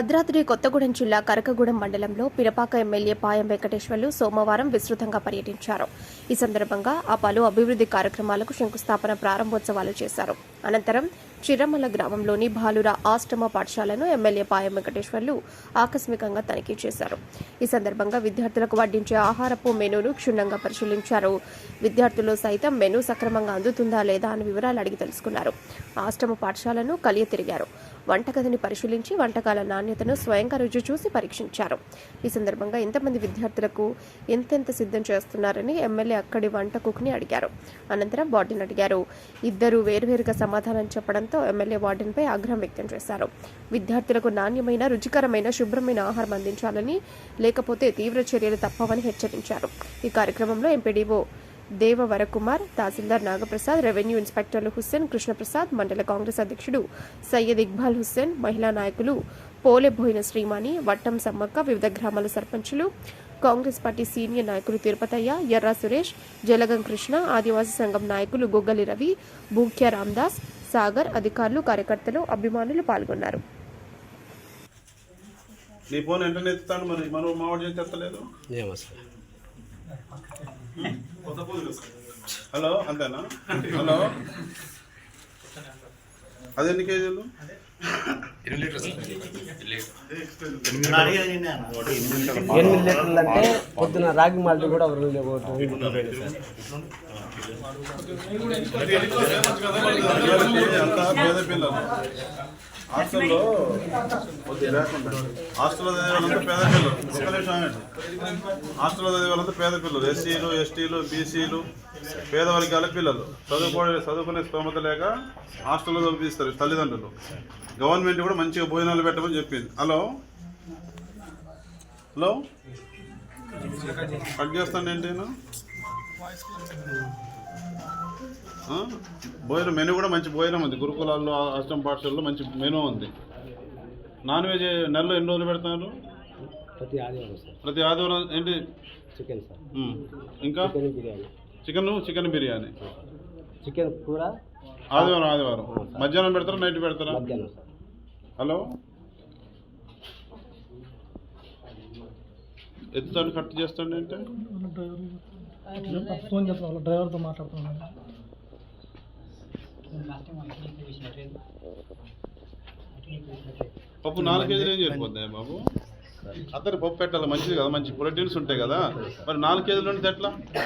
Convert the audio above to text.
భద్రాద్రి కొత్తగూడెం జిల్లా కరకగూడెం మండలంలో పిరపాక ఎమ్మెల్యే పాయం వెంకటేశ్వర్లు సోమవారం విస్తృతంగా పర్యటించారు. ఈ సందర్భంగా ఆ పలు అభివృద్ధి కార్యక్రమాలకు శంకుస్థాపన ప్రారంభోత్సవాలు చేశారు. అనంతరం చిరమల గ్రామంలోని భాలుర ఆశ్రమ పాఠశాలను ఎమ్మెల్యే పాయం వెంకటేశ్వర్లు ఆకస్మికంగా తనిఖీ చేశారు. ఈ సందర్భంగా విద్యార్థులకు వడ్డించే ఆహారపు మెనూను క్షుణ్ణంగా పరిశీలించారు. విద్యార్థులు సైతం మెనూ సక్రమంగా అందుతుందా లేదా అని వివరాలు అడిగి తెలుసుకున్నారు. ఆశ్రమ పాఠశాలను కలియ తిరిగారు వంటగదిని పరిశీలించి వంటకాల నాణ్యతను స్వయంగా రుచి చూసి పరీక్షించారు. ఈ సందర్భంగా ఎంతమంది విద్యార్థులకు ఎంతెంత సిద్ధం చేస్తున్నారని ఎమ్మెల్యే అక్కడి వంట కుక్ని అడిగారు. అనంతరం బాడీని అడిగారు. ఇద్దరు వేరువేరుగా సమాధానం చేయడంతో ఎమ్మెల్యే వార్డెన్పై ఆగ్రహం వ్యక్తం చేశారు. విద్యార్థులకు నాణ్యమైన రుచికరమైన శుభ్రమైన ఆహారం అందించాలని లేకపోతే తీవ్ర చర్యలు తప్పవని హెచ్చరించారు. ఈ కార్యక్రమంలో ఎంపీడీఓ దేవ వరకుమార్ తహసీల్దార్ నాగప్రసాద్ రెవెన్యూ ఇన్స్పెక్టర్లు హుస్సేన్ కృష్ణప్రసాద్ మండల కాంగ్రెస్ అధ్యక్షుడు సయ్యద్ ఇక్బాల్ హుస్సేన్ మహిళా నాయకులు పోలె శ్రీమాని వట్టం సమ్మక్క వివిధ గ్రామాల సర్పంచులు కాంగ్రెస్ పార్టీ సీనియర్ నాయకులు తిరుపతయ్య ఎర్రా సురేష్ జలగం కృష్ణ ఆదివాసీ సంఘం నాయకులు గొగ్గలి రవి బూక్య రామ్దాస్ సాగర్ అధికారులు కార్యకర్తలు అభిమానులు పాల్గొన్నారు. నీ ఫోన్ వెంటనే ఎత్తుతాను మరి మనం మావాడు చేసి ఎత్తలేదు? ఏమో సార్. హలో అంతేనా? హలో. అది ఎన్ని కేజీలు? ఎనిమిది లీటర్లు అంటే పొద్దున రాగి మాల్ట్ కూడా ఒకటి పిల్లలు హాస్టల్లో హాస్టల్లో చదివే వాళ్ళంతా పేద పిల్లలు. ఒక్క నిమిషం హాస్టల్లో చదివే వాళ్ళంతా పేద పిల్లలు. ఎస్సీలు ఎస్టీలు బీసీలు పేద వర్గాల పిల్లలు. చదువుకో చదువుకునే స్తోమత లేక హాస్టల్లో చదివిస్తారు తల్లిదండ్రులు. గవర్నమెంట్ కూడా మంచిగా భోజనాలు పెట్టమని చెప్పింది. హలో? హలో? కట్ చేస్తాను ఏంటి నేను? భోజనం మెనూ కూడా మంచి భోజనం ఉంది. గురుకులాల్లో అష్టం పాఠశాలలో మంచి మెనూ ఉంది. నాన్ వెజ్ నెలలో ఎన్ని రోజులు పెడతారు? ప్రతి ఆదివారం సార్. ప్రతి ఆదివారం ఏంటి? Chicken sir. ఇంకా? Chicken biryani. Chicken chicken biryani. Chicken కూర? ఆదివారం ఆదివారం. మధ్యాహ్నం పెడతారా నైట్ పెడతారా? హలో? ఎత్తుతాడు కట్ చేస్తాడు అంటే ఫోన్ డ్రైవర్తో మాట్లాడుతున్నాను పప్పు నాలుగు కేజీలు ఏం సరిపోద్ది బాబు? అతను పప్పు పెట్టాలి మంచిది కదా మంచి ప్రోటీన్స్ ఉంటాయి కదా. మరి నాలుగు కేజీలు ఉంటే ఎట్లా?